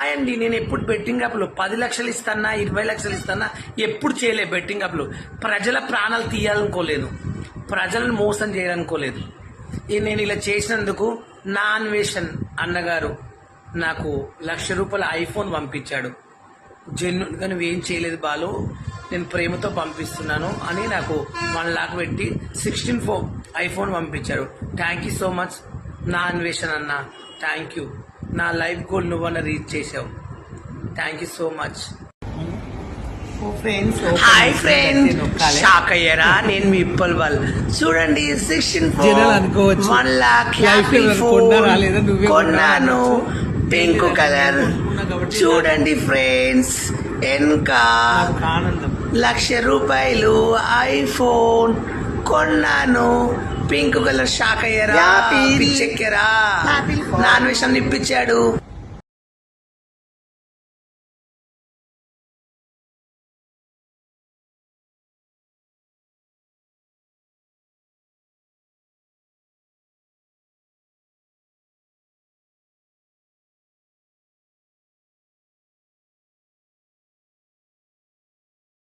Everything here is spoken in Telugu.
అండి నేను ఎప్పుడు బెట్టింగ్ యాప్లు పది లక్షలు ఇస్తానా ఇరవై లక్షలు ఇస్తానా ఎప్పుడు చేయలే బెట్టింగ్ యాప్లు ప్రజల ప్రాణాలు తీయాలనుకోలేదు. ప్రజలను మోసం చేయాలనుకోలేదు. నేను ఇలా చేసినందుకు నా అన్వేషణ్ అన్నగారు నాకు లక్ష రూపాయల ఐఫోన్ పంపించాడు. జెన్యున్గా నువ్వేం చేయలేదు బాలు నేను ప్రేమతో పంపిస్తున్నాను అని నాకు వన్ లాక్ పెట్టి సిక్స్టీన్ ఫోర్ ఐఫోన్ పంపించాడు థ్యాంక్ యూ సో మచ్. నా అన్వేషణ అన్న. Thank you. నా లైఫ్ గోల్ నువ్వన్న రీచ్ చేసావు. Thank you so much hi friend shock అయ్యారా? నేను మీ ఇప్పల్ వాళ్ళు చూడండి అనుకోవచ్చు. వన్ లాక్? నువ్వే కొన్నాను. పింక్ కలర్ చూడండి ఫ్రెండ్స్ ఇంకా లక్ష రూపాయలు ఐఫోన్ కొన్నాను. పింక్ కలర్ షాక్ అయ్యారా. పిచ్చెక్కారా. నాన్ విషయం ఇప్పించాడు.